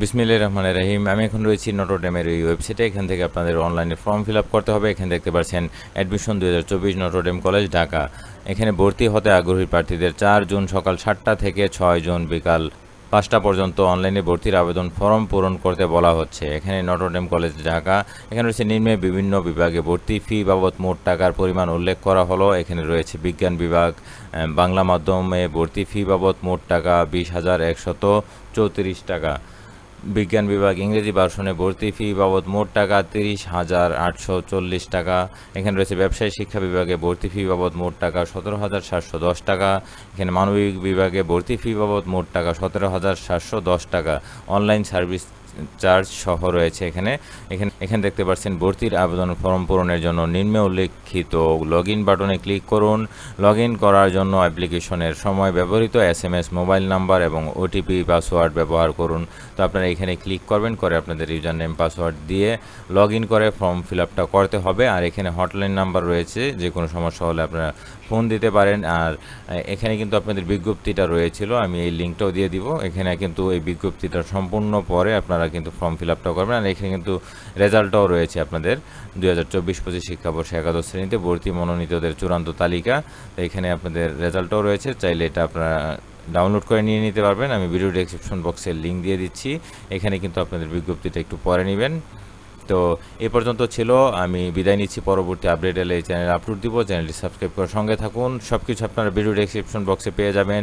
বিসমিল্লা রহমানের রহিম। আমি এখন রয়েছি নটোডেমের এই ওয়েবসাইটে। এখান থেকে আপনাদের অনলাইনে ফর্ম ফিল করতে হবে। এখানে দেখতে পাচ্ছেন, অ্যাডমিশন দুই হাজার চব্বিশ নটোডেম কলেজ, ঢাকা। এখানে ভর্তি হতে আগ্রহী প্রার্থীদের চার জুন সকাল সাতটা থেকে ছয় জুন বিকাল পাঁচটা পর্যন্ত অনলাইনে ভর্তির আবেদন ফর্ম পূরণ করতে বলা হচ্ছে। এখানে নটরডেম কলেজ, ঢাকা। এখানে রয়েছে নিম্নে বিভিন্ন বিভাগে ভর্তি ফি বাবদ মোট টাকার পরিমাণ উল্লেখ করা হলো। এখানে রয়েছে বিজ্ঞান বিভাগ বাংলা মাধ্যমে ভর্তি ফি বাবদ মোট টাকা বিশ হাজার একশত চৌত্রিশ টাকা। বিজ্ঞান বিভাগ ইংরেজি ভার্সনে ভর্তি ফি বাবদ মোট টাকা তিরিশ হাজার আটশো চল্লিশ টাকা। এখানে রয়েছে ব্যবসায়ী শিক্ষা বিভাগে ভর্তি ফি বাবদ মোট টাকা সতেরো হাজার সাতশো দশ টাকা। এখানে মানবিক বিভাগে ভর্তি ফি বাবদ মোট টাকা সতেরো হাজার সাতশো দশ টাকা। অনলাইন সার্ভিস চার্জ সহ রয়েছে এখানে। এখানে এখানে দেখতে পাচ্ছেন ভর্তির আবেদন ফর্ম পূরণের জন্য নিম্নে উল্লেখিত লগ ইন বাটনে ক্লিক করুন। লগ ইন করার জন্য অ্যাপ্লিকেশনের সময় ব্যবহৃত S M S mobile number এবং ওটিপি, পাসওয়ার্ড ব্যবহার করুন। তো আপনারা এখানে ক্লিক করবেন, করে আপনাদের ইউজার নেম পাসওয়ার্ড দিয়ে লগ ইন করে ফর্ম ফিল আপটা করতে হবে। আর এখানে হটলাইন নাম্বার রয়েছে যে কোনো সমস্যা হলে আপনারা ফোন দিতে পারেন। আর এখানে কিন্তু আপনাদের বিজ্ঞপ্তিটা রয়েছিল, আমি এই লিঙ্কটাও দিয়ে দিব। এখানে কিন্তু এই বিজ্ঞপ্তিটা সম্পূর্ণ পরে আপনারা কিন্তু ফর্ম ফিল আপটা করবেন। আর এখানে কিন্তু রেজাল্টটাও রয়েছে আপনাদের। দুই হাজার চব্বিশ পঁচিশ শিক্ষাবর্ষে একাদশ শ্রেণীতে ভর্তি মনোনীতদের চূড়ান্ত তালিকা। এখানে আপনাদের রেজাল্টটাও রয়েছে। চাইলে এটা আপনারা ডাউনলোড করে নিয়ে নিতে পারবেন। আমি ভিডিও ডেসক্রিপশন বক্সের লিঙ্ক দিয়ে দিচ্ছি। এখানে কিন্তু আপনাদের বিজ্ঞপ্তিটা একটু পরে নেবেন। তো এ পর্যন্ত ছিল। আমি বিদায় নিচ্ছি। পরবর্তী আপডেট এলে এই চ্যানেল আপলোড দিব। চ্যানেলটি সাবস্ক্রাইব করে সঙ্গে থাকুন। সব কিছু আপনারা ভিডিও ডেসক্রিপশন বক্সে পেয়ে যাবেন।